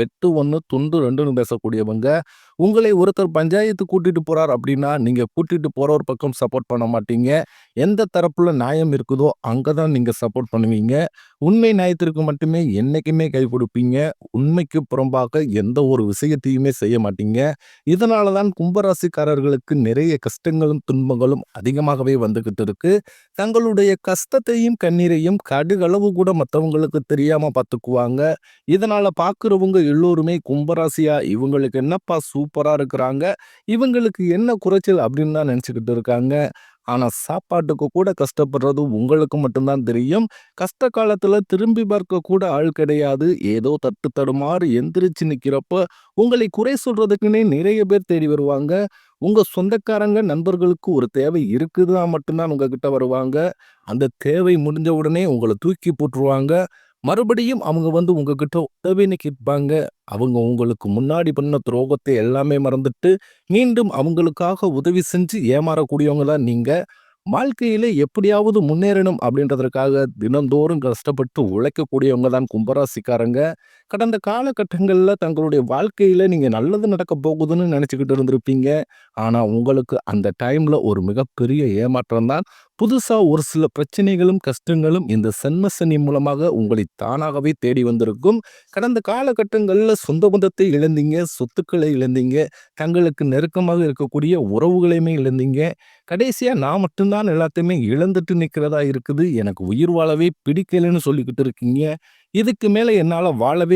வெட்டு ஒன்று துண்டு ரெண்டுன்னு பேசக்கூடியவங்க உங்களை ஒருத்தர் பஞ்சாயத்து கூட்டிட்டு போறார் அப்படின்னா நீங்க கூட்டிட்டு போற ஒரு பக்கம் சப்போர்ட் பண்ண மாட்டீங்க. எந்த தரப்புல நியாயம் இருக்குதோ அங்கதான் நீங்க சப்போர்ட் பண்ணுவீங்க. உண்மை நியாயத்திற்கு மட்டுமே என்னைக்குமே கை கொடுப்பீங்க உண்மைக்கு புறம்பாக எந்த ஒரு விஷயத்தையுமே செய்ய மாட்டீங்க. இதனால தான் கும்பராசிக்காரர்களுக்கு நிறைய கஷ்டங்களும் துன்பங்களும் அதிகமாகவே வந்துகிட்டு இருக்கு. தங்களுடைய கஷ்டத்தையும் கண்ணீரையும் கடுகளவு கூட மற்றவங்களுக்கு தெரியாம பார்த்துக்குவாங்க. இதனால பார்க்குறவங்க எல்லோருமே கும்பராசியா இவங்களுக்கு என்னப்பா சூப்பராக இருக்கிறாங்க இவங்களுக்கு என்ன குறைச்சல் அப்படின்னு தான் நினச்சிக்கிட்டு இருக்காங்க. ஆனால் சாப்பாட்டுக்கு கூட கஷ்டப்படுறது உங்களுக்கு மட்டும்தான் தெரியும். கஷ்ட காலத்தில் திரும்பி பார்க்க கூட ஆள் கிடையாது. ஏதோ தட்டு தடுமாறு எந்திரிச்சு நிற்கிறப்போ உங்களை குறை சொல்கிறதுக்குன்னே நிறைய பேர் தேடி வருவாங்க. உங்கள் சொந்தக்காரங்க நண்பர்களுக்கு ஒரு தேவை இருக்குதுன்னா மட்டும்தான் உங்ககிட்ட வருவாங்க. அந்த தேவை முடிஞ்ச உடனே உங்களை தூக்கி போட்டுருவாங்க. மறுபடியும் அவங்க வந்து உங்ககிட்ட உதவின்னு கேட்பாங்க. அவங்க உங்களுக்கு முன்னாடி பண்ண துரோகத்தை எல்லாமே மறந்துட்டு மீண்டும் அவங்களுக்காக உதவி செஞ்சு ஏமாறக்கூடியவங்க தான் நீங்க. வாழ்க்கையில எப்படியாவது முன்னேறணும் அப்படின்றதற்காக தினந்தோறும் கஷ்டப்பட்டு உழைக்கக்கூடியவங்க தான் கும்பராசிக்காரங்க. கடந்த காலகட்டங்களில் தங்களுடைய வாழ்க்கையில் நீங்கள் நல்லது நடக்க போகுதுன்னு நினச்சிக்கிட்டு இருந்திருப்பீங்க. ஆனால் உங்களுக்கு அந்த டைமில் ஒரு மிகப்பெரிய ஏமாற்றம் தான். புதுசாக ஒரு சில பிரச்சனைகளும் கஷ்டங்களும் இந்த சென்ம சனி மூலமாக உங்களை தானாகவே தேடி வந்திருக்கும். கடந்த காலகட்டங்களில் சொந்த பந்தத்தை இழந்தீங்க சொத்துக்களை இழந்தீங்க தங்களுக்கு நெருக்கமாக இருக்கக்கூடிய உறவுகளையுமே இழந்தீங்க. கடைசியாக நான் மட்டும்தான் எல்லாத்தையுமே இழந்துட்டு நிற்கிறதா இருக்குது. எனக்கு உயிர் வாழவே பிடிக்கலைன்னு சொல்லிக்கிட்டு இருக்கீங்க. இதுக்கு மேலே என்னால் வாழவே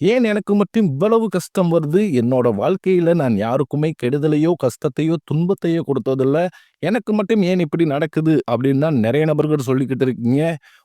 ஏன் எனக்கு மட்டும் இவ்வளவு கஷ்டம் வருது? என்னோட வாழ்க்கையில நான் யாருக்குமே கெடுதலையோ கஷ்டத்தையோ துன்பத்தையோ கொடுத்ததில்ல. எனக்கு மட்டும் ஏன் இப்படி நடக்குது அப்படின்னு தான் நிறைய நபர்கள் சொல்லிக்கிட்டு இருக்கீங்க.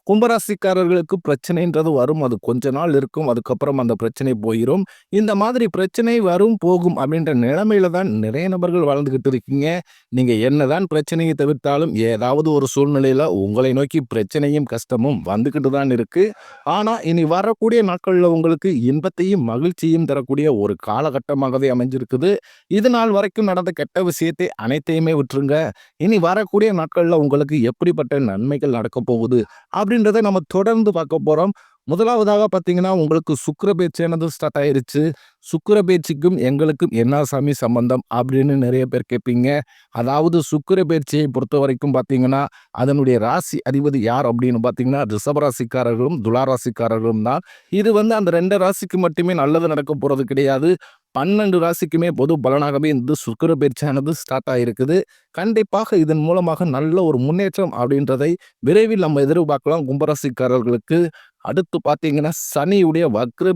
கும்பராசிக்காரர்களுக்கு பிரச்சனைன்றது வரும். அது கொஞ்ச நாள் இருக்கும். அதுக்கப்புறம் அந்த பிரச்சனை போயிடும் இந்த மாதிரி பிரச்சனை வரும் போகும் அப்படின்ற நிலைமையில தான் நிறைய நபர்கள் வளர்ந்துக்கிட்டு இருக்கீங்க. நீங்கள் என்னதான் பிரச்சனையை தவிர்த்தாலும் ஏதாவது ஒரு சூழ்நிலையில் உங்களை நோக்கி பிரச்சனையும் கஷ்டமும் வந்துக்கிட்டு தான் இருக்குது ஆனால் இனி வரக்கூடிய நாட்களில் உங்களுக்கு இன்பத்தையும் மகிழ்ச்சியும் தரக்கூடிய ஒரு காலகட்டமாகவே அமைஞ்சிருக்குது. இது நாள் வரைக்கும் நடந்த கெட்ட விஷயத்தை அனைத்தையுமே விட்டுருங்க. இனி வரக்கூடிய நாட்கள்ல உங்களுக்கு எப்படிப்பட்ட நன்மைகள் நடக்க போகுது அப்படின்றத நம்ம தொடர்ந்து பார்க்க போறோம். முதலாவதாக பார்த்தீங்கன்னா உங்களுக்கு சுக்கர பேச்சானது ஸ்டார்ட் ஆயிருச்சு. சுக்கர பேச்சுக்கும் எங்களுக்கும் என்ன சாமி சம்பந்தம் அப்படின்னு நிறைய பேர் கேட்பீங்க அதாவது சுக்கர பேச்சியை பொறுத்த வரைக்கும் பார்த்தீங்கன்னா அதனுடைய ராசி அதிபதி யார் அப்படின்னு பார்த்தீங்கன்னா ரிஷபராசிக்காரர்களும் துளாராசிக்காரர்களும் தான். இது வந்து அந்த ரெண்டு ராசிக்கு மட்டுமே நல்லது நடக்க போகிறது கிடையாது. பன்னெண்டு ராசிக்குமே பொது பலனாகவே இந்த சுக்கர பயிற்சியானது ஸ்டார்ட் ஆகிருக்குது கண்டிப்பாக இதன் மூலமாக நல்ல ஒரு முன்னேற்றம் அப்படின்றதை விரைவில் நம்ம எதிர்பார்க்கலாம் கும்பராசிக்காரர்களுக்கு. அடுத்து பார்த்தீங்கன்னா சனியுடைய வக்ர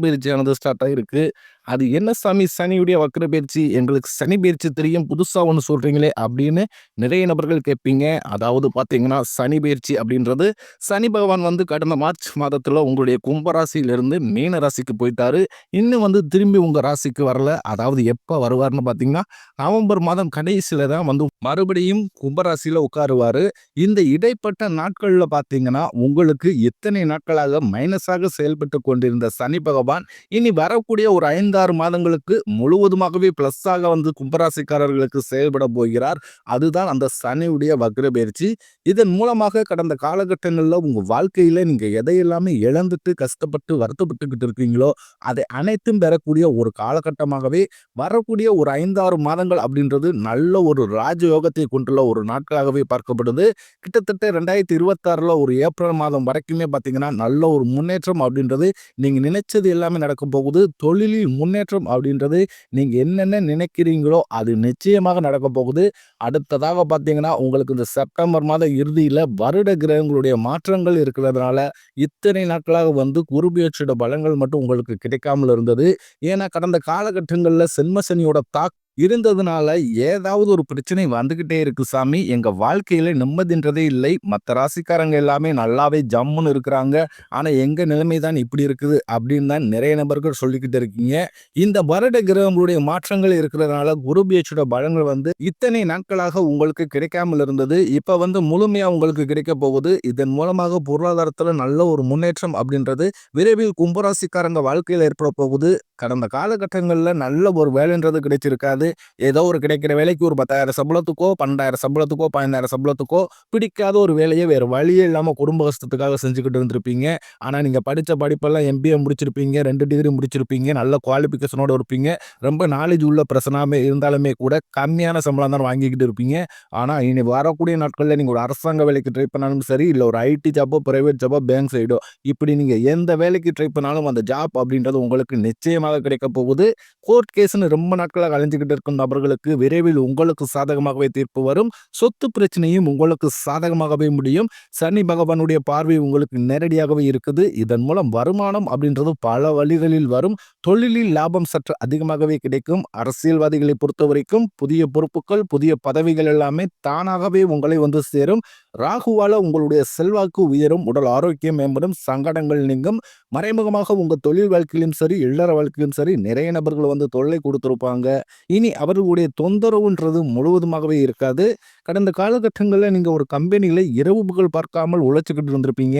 ஸ்டார்ட் ஆகிருக்கு அது என்ன சாமி சனியுடைய வக்கர பயிற்சி எங்களுக்கு சனி பயிற்சி தெரியும் புதுசாக ஒன்று சொல்கிறீங்களே அப்படின்னு நிறைய நபர்கள் கேட்பீங்க. அதாவது பார்த்தீங்கன்னா சனி பயிற்சி அப்படின்றது சனி பகவான் வந்து கடந்த மார்ச் மாதத்தில் உங்களுடைய கும்பராசியிலிருந்து மீன ராசிக்கு போயிட்டாரு. இன்னும் வந்து திரும்பி உங்கள் ராசிக்கு வரல. அதாவது எப்போ வருவார்னு பார்த்தீங்கன்னா நவம்பர் மாதம் கடைசியில் தான் வந்து மறுபடியும் கும்பராசியில் உட்காருவார். இந்த இடைப்பட்ட நாட்களில் பார்த்தீங்கன்னா உங்களுக்கு எத்தனை நாட்களாக மைனஸாக செயல்பட்டு கொண்டிருந்த சனி பகவான் இனி வரக்கூடிய ஒரு ஐந்து ஐந்தாறு மாதங்களுக்கு முழுவதுமாகவே பிளஸ்ஸாக வந்து கும்பராசிக்காரர்களுக்கு செயல்பட போகிறார். அதுதான் அந்த சனியுடைய வக்ர பயிற்சி இதன் மூலமாக கடந்த காலகட்டங்களில் உங்கள் வாழ்க்கையில் நீங்கள் எதையெல்லாமே இழந்துட்டு கஷ்டப்பட்டு வருத்தப்பட்டுக்கிட்டு இருக்கீங்களோ அதை அனைத்தும் பெறக்கூடிய ஒரு காலகட்டமாகவே வரக்கூடிய ஒரு ஐந்தாறு மாதங்கள் அப்படின்றது நல்ல ஒரு ராஜயோகத்தை கொண்டுள்ள ஒரு நாட்களாகவே பார்க்கப்படுது. கிட்டத்தட்ட ரெண்டாயிரத்தி இருபத்தாறில் ஒரு ஏப்ரல் மாதம் வரைக்குமே பார்த்தீங்கன்னா நல்ல ஒரு முன்னேற்றம் அப்படின்றது நீங்கள் நினைச்சது எல்லாமே நடக்க போகுது. தொழிலில் முன்னேற்றம் அப்படின்றது நீங்கள் என்னென்ன நினைக்கிறீங்களோ அது நிச்சயமாக நடக்க போகுது. அடுத்ததாக பார்த்தீங்கன்னா, உங்களுக்கு இந்த செப்டம்பர் மாத இறுதியில் வருட கிரகங்களுடைய மாற்றங்கள் இருக்கிறதுனால, இத்தனை நாட்களாக வந்து குரு பலங்கள் மட்டும் உங்களுக்கு கிடைக்காமல் இருந்தது. ஏன்னா கடந்த காலகட்டங்களில் சென்மசனியோட தாக்கம் இருந்ததுனால ஏதாவது ஒரு பிரச்சனை வந்துகிட்டே இருக்கு சாமி. எங்க வாழ்க்கையில நிம்மதின்றதே இல்லை. மற்ற ராசிக்காரங்க எல்லாமே நல்லாவே ஜம்முன்னு இருக்கிறாங்க. ஆனா எங்க நிலைமை தான் இப்படி இருக்குது அப்படின்னு தான் நிறைய நபர்கள் சொல்லிக்கிட்டு இருக்கீங்க. இந்த வருட கிரகங்களுடைய மாற்றங்கள் இருக்கிறதுனால குரு பெயர்ச்சியோட பலன்கள் வந்து இத்தனை நாட்களாக உங்களுக்கு கிடைக்காமல் இருந்தது. இப்ப வந்து முழுமையா உங்களுக்கு கிடைக்க போகுது. இதன் மூலமாக பொருளாதாரத்துல நல்ல ஒரு முன்னேற்றம் அப்படின்றது விரைவில் கும்பராசிக்காரங்க வாழ்க்கையில ஏற்பட போகுது. கடந்த காலகட்டங்களில் நல்ல ஒரு வேலைன்றது கிடைச்சிருக்காது. ஏதோ ஒரு கிடைக்கிற வேலைக்கு ஒரு 10,000 சம்பளத்துக்கோ, 12,000 சம்பளத்துக்கோ, 15,000 சம்பளத்துக்கோ பிடிக்காத ஒரு வேலையை வேறு வழியே இல்லாமல் குடும்ப கஷ்டத்துக்காக செஞ்சுக்கிட்டு இருந்திருப்பீங்க. ஆனால் நீங்கள் படித்த படிப்பெல்லாம் எம்பிஏ முடிச்சிருப்பீங்க. ரெண்டு டிகிரி முடிச்சிருப்பீங்க. நல்ல குவாலிஃபிகேஷனோடு இருப்பீங்க. ரொம்ப நாலேஜ் உள்ள பிரச்சனாமே இருந்தாலுமே கூட கம்மியான சம்பளம் தான் வாங்கிக்கிட்டு இருப்பீங்க. ஆனால் இனி வரக்கூடிய நாட்களில் நீங்கள் ஒரு அரசாங்க வேலைக்கு ட்ரை பண்ணாலும் சரி, இல்லை ஒரு ஐடி ஜாப்போ, ப்ரைவேட் ஜாப்போ, பேங்க் சைடோ இப்படி நீங்கள் எந்த வேலைக்கு ட்ரை பண்ணாலும் அந்த ஜாப் அப்படின்றது உங்களுக்கு நிச்சயமாக கிடைக்க போகுது. கோர்ட் கேஸ்னு ரொம்ப நாட்களாக அலைஞ்சிக்கிட்டு இருக்கும் நபர்களுக்கு விரைவில் உங்களுக்கு சாதகமாகவே தீர்ப்பு வரும். சொத்து பிரச்சனையும் உங்களுக்கு சாதகமாகவே முடியும். சனி பகவானுடைய பார்வை உங்களுக்கு நேரடியாகவே இருக்குது. இதன் மூலம் வருமானம் அப்படின்றது பல வழிகளில் வரும். தொழிலில் லாபம் சற்று அதிகமாகவே கிடைக்கும். அரசியல்வாதிகளை பொறுத்தவரைக்கும் புதிய பொறுப்புகள், புதிய பதவிகள் எல்லாமே தானாகவே உங்களை வந்து சேரும். ராகுவால உங்களுடைய செல்வாக்கு உயரும். உடல் ஆரோக்கியம் மேம்படும். சங்கடங்கள் நீங்கும். மறைமுகமாக உங்கள் தொழில் வாழ்க்கையிலும் சரி, இல்லற வாழ்க்கை வாழ்க்கையிலும் சரி நிறைய நபர்கள் வந்து தொல்லை கொடுத்துருப்பாங்க இனி அவர்களுடைய தொந்தரவுன்றது முழுவதுமாகவே இருக்காது. கடந்த காலகட்டங்களில் நீங்கள் ஒரு கம்பெனியில் இரவு புகழ் பார்க்காமல் உழைச்சிக்கிட்டு இருந்திருப்பீங்க.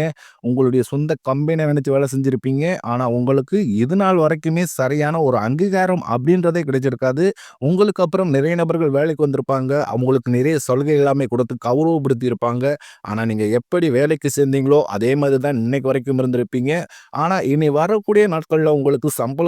உங்களுடைய சொந்த கம்பெனியை நினச்சி வேலை செஞ்சுருப்பீங்க ஆனால் உங்களுக்கு இதுநாள் வரைக்குமே சரியான ஒரு அங்கீகாரம் அப்படின்றதே கிடைச்சிருக்காது. உங்களுக்கு அப்புறம் நிறைய நபர்கள் வேலைக்கு வந்திருப்பாங்க. அவங்களுக்கு நிறைய சலுகை எல்லாமே கொடுத்து கௌரவப்படுத்தி இருப்பாங்க. நீங்கள் எப்படி வேலைக்கு சேர்ந்தீங்களோ அதே மாதிரி தான் இன்னைக்கு வரைக்கும் இருந்திருப்பீங்க. ஆனால் இனி வரக்கூடிய நாட்களில் உங்களுக்கு சம்பள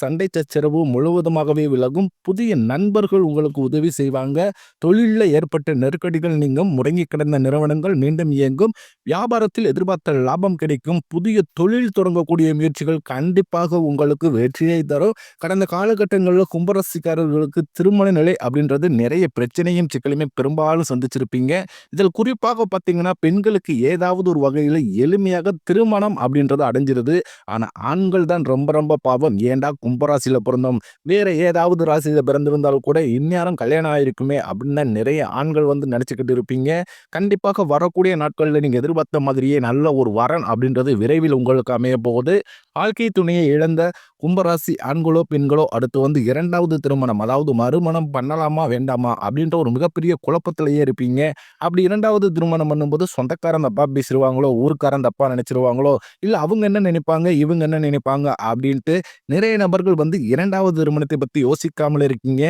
சண்டை சச்சரவு முழுவதுமாகவே விலகும். புதிய நண்பர்கள் உங்களுக்கு உதவி செய்வாங்க. தொழிலில் ஏற்பட்ட நெருக்கடிகள் நீங்கும். முடங்கி கிடந்த நிறுவனங்கள் மீண்டும் இயங்கும். வியாபாரத்தில் எதிர்பார்த்த லாபம் கிடைக்கும். புதிய தொழில் தொடங்கக்கூடிய முயற்சிகள் கண்டிப்பாக உங்களுக்கு வெற்றியை தரும். கடந்த காலகட்டங்களில் கும்பராசிக்காரர்களுக்கு திருமண நிலை அப்படின்றது நிறைய பிரச்சனையும், சிக்கலையுமே பெரும்பாலும் சந்திச்சிருப்பீங்க. இதில் குறிப்பாக பார்த்தீங்கன்னா, பெண்களுக்கு ஏதாவது ஒரு வகையில் எளிமையாக திருமணம் அப்படின்றது அடைஞ்சிருது. ஆனால் ஆண்கள் தான் ரொம்ப ரொம்ப பாவம். ஏண்டா கும்பராசியில் பிறந்தோம். வேறு ஏதாவது ராசியில் பிறந்திருந்தாலும் கூட இந்நேரம் கல்யாணம் ஆகிருக்குமே அப்படின்னு நிறைய ஆண்கள் வந்து நினச்சிக்கிட்டு இருப்பீங்க. கண்டிப்பாக வரக்கூடிய நாட்களில் நீங்கள் எதிர்பார்த்த மாதிரியே நல்ல ஒரு வரன் அப்படின்றது விரைவில் உங்களுக்கு அமைய போகுது. வாழ்க்கை துணையை இழந்த கும்பராசி ஆண்களோ, பெண்களோ அடுத்து வந்து இரண்டாவது திருமணம் அதாவது மறுமணம் பண்ணலாமா? வேண்டாமா? அப்படின்ற ஒரு மிகப்பெரிய குழப்பத்திலேயே இருப்பீங்க. அப்படி இரண்டாவது திருமணம் பண்ணும்போது சொந்தக்காரன் தப்பா பேசிடுவாங்களோ ஊருக்காரன் தப்பா நினைச்சிருவாங்களோ, இல்லை அவங்க என்ன நினைப்பாங்க? இவங்க என்ன நினைப்பாங்க? அப்படின்ட்டு நிறைய நபர் அவர்கள் வந்து இரண்டாவது திருமணத்தை பத்தி யோசிக்காமல் இருக்கீங்க.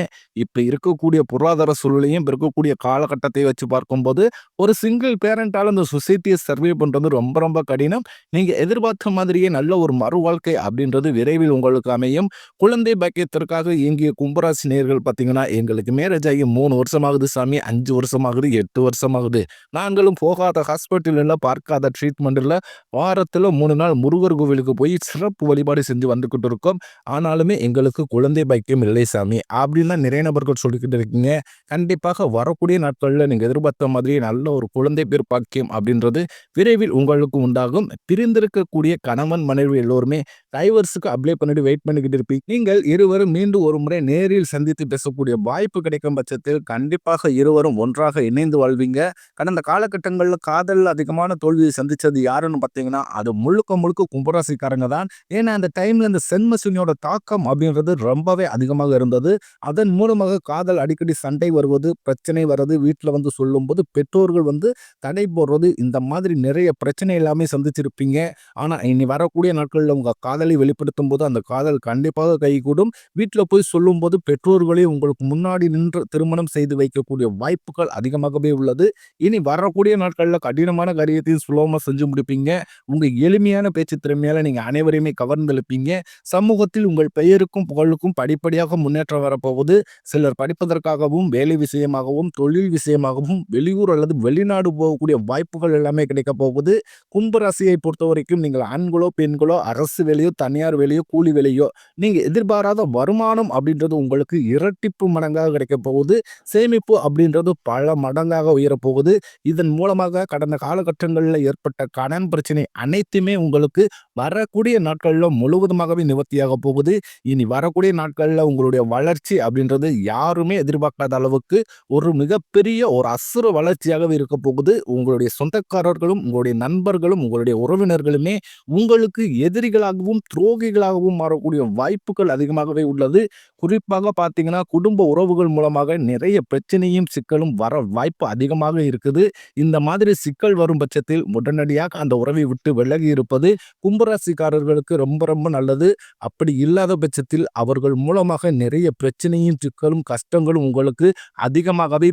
இப்ப இருக்கக்கூடிய பொருளாதார சூழ்நிலையும், இப்போ இருக்கக்கூடிய காலகட்டத்தை வச்சு பார்க்கும்போது, ஒரு சிங்கிள் பேரண்டால் இந்த சொசைட்டியை சர்வே பண்றது ரொம்ப ரொம்ப கடினம். நீங்க எதிர்பார்த்த மாதிரியே நல்ல ஒரு மறு வாழ்க்கை அப்படின்றது விரைவில் உங்களுக்கு அமையும். குழந்தை பாக்கியத்திற்காக இயங்கிய கும்பராசி நேர்கள் பார்த்தீங்கன்னா, எங்களுக்கு மேரேஜ் ஆகி மூணு வருஷம் ஆகுது சாமி, அஞ்சு வருஷம் ஆகுது, 8 வருஷம் ஆகுது. நாங்களும் போகாத ஹாஸ்பிட்டல் பார்க்காத ட்ரீட்மெண்ட்டில் வாரத்தில் மூணு நாள் முருகர் கோவிலுக்கு போய் சிறப்பு வழிபாடு செஞ்சு வந்துகிட்டு இருக்கோம். ஆனாலுமே எங்களுக்கு குழந்தை பாக்கியம் இல்லை சாமி. அப்படின்னு நிறைய நபர்கள் சொல்லிக்கிட்டு இருக்கீங்க. கண்டிப்பாக வரக்கூடிய நாட்களில் நீங்கள் எதிர்பார்த்த மாதிரியே நல்ல ஒரு குழந்தை பேர் பாக்கியம் அப்படின்றது விரைவில் உங்களுக்கு உண்டாகும். பிரிந்திருக்கக்கூடிய கணவன், மனைவி எல்லோருமே டைவர்ஸுக்கு அப்ளை பண்ணிட்டு வெயிட் பண்ணிக்கிட்டு இருப்பீங்க. நீங்கள் இருவரும் மீண்டும் ஒரு முறை நேரில் சந்தித்து பேசக்கூடிய வாய்ப்பு கிடைக்கும் பட்சத்தில் கண்டிப்பாக இருவரும் ஒன்றாக இணைந்து வாழ்வீங்க. கடந்த காலகட்டங்களில் காதலில் அதிகமான தோல்வியை சந்தித்தது யாருன்னு பார்த்தீங்கன்னா, அது முழுக்க முழுக்க கும்பராசிக்காரங்க தான். ஏன்னா அந்த டைமில் அந்த சென்மசினியோட தாக்கம் அப்படின்றது ரொம்பவே அதிகமாக இருந்தது. அதன் மூலமாக காதல் அடிக்கடி சண்டை வருவது, பிரச்சனை வர்றது, வீட்டில் வந்து சொல்லும்போது பெற்றோர்கள் வந்து தடை போடுறது, இந்த மாதிரி நிறைய பிரச்சனை எல்லாமே சந்திச்சிருப்பீங்க. ஆனால் இனி வரக்கூடிய நாட்களில் உங்கள் காதலை வெளிப்படுத்தும் போது அந்த காதல் கண்டிப்பாக கைகூடும். வீட்டில் போய் சொல்லும்போது பெற்றோர்களே உங்களுக்கு முன்னாடி நின்று திருமணம் செய்து வைக்கக்கூடிய வாய்ப்புகள் அதிகமாகவே உள்ளது. இனி வரக்கூடிய நாட்களில் கடினமான காரியத்தையும் சுலபமாக செஞ்சு முடிப்பீங்க. உங்கள் எளிமையான பேச்சு திறமையால் நீங்கள் அனைவரையுமே கவர்ந்தெழுப்பீங்க. சமூகத்தில் உங்கள் பெயருக்கும், புகழுக்கும் படிப்படியாக முன்னேற்றம் வரப்போகுது. சிலர் படிப்பதற்காகவும், வேலை விஷயமாகவும், தொழில் விஷயமாகவும் வெளியூர் அல்லது வெளிநாடு போகக்கூடிய வாய்ப்புகள் எல்லாமே கிடைக்கப் போகுது. கும்ப ராசியை பொறுத்தவரைக்கும் நீங்கள் ஆண்களோ, பெண்களோ அரசு வேலையோ, தனியார் வேலையோ, கூலி வேலையோ நீங்கள் எதிர்பாராத வருமானம் அப்படின்றது உங்களுக்கு இரட்டிப்பு மடங்காக கிடைக்கப் போகுது. சேமிப்பு அப்படின்றது பல மடங்காக உயரப்போகுது. இதன் மூலமாக கடந்த காலகட்டங்களில் ஏற்பட்ட கடன் பிரச்சனை அனைத்துமே உங்களுக்கு வரக்கூடிய நாட்களில் முழுவதுமாகவே நிவர்த்தியாக போகுது. இனி வரக்கூடிய நாட்களில் உங்களுடைய வளர்ச்சி அப்படின்றது யாருமே எதிர்பார்க்காத அளவுக்கு ஒரு மிகப்பெரிய ஒரு அசுர வளர்ச்சியாகவே இருக்க போகுது. உங்களுடைய சொந்தக்காரர்களும், உங்களுடைய நண்பர்களும், உங்களுடைய உறவினர்களுமே உங்களுக்கு எதிரிகளாகவும், துரோகிகளாகவும் மாறக்கூடிய வாய்ப்புகள் அதிகமாகவே உள்ளது. குறிப்பாக பார்த்தீங்கன்னா, குடும்ப உறவுகள் மூலமாக நிறைய பிரச்சனையும், சிக்கலும் வர வாய்ப்பு அதிகமாக இருக்குது. இந்த மாதிரி சிக்கல் வரும் பட்சத்தில் உடனடியாக அந்த உறவை விட்டு விலகி இருப்பது கும்பராசிக்காரர்களுக்கு ரொம்ப ரொம்ப நல்லது. அப்படி இல்லை இல்லாத பட்சத்தில் அவர்கள் மூலமாக நிறைய பிரச்சனையும், சிக்கலும், கஷ்டங்களும் உங்களுக்கு அதிகமாகவே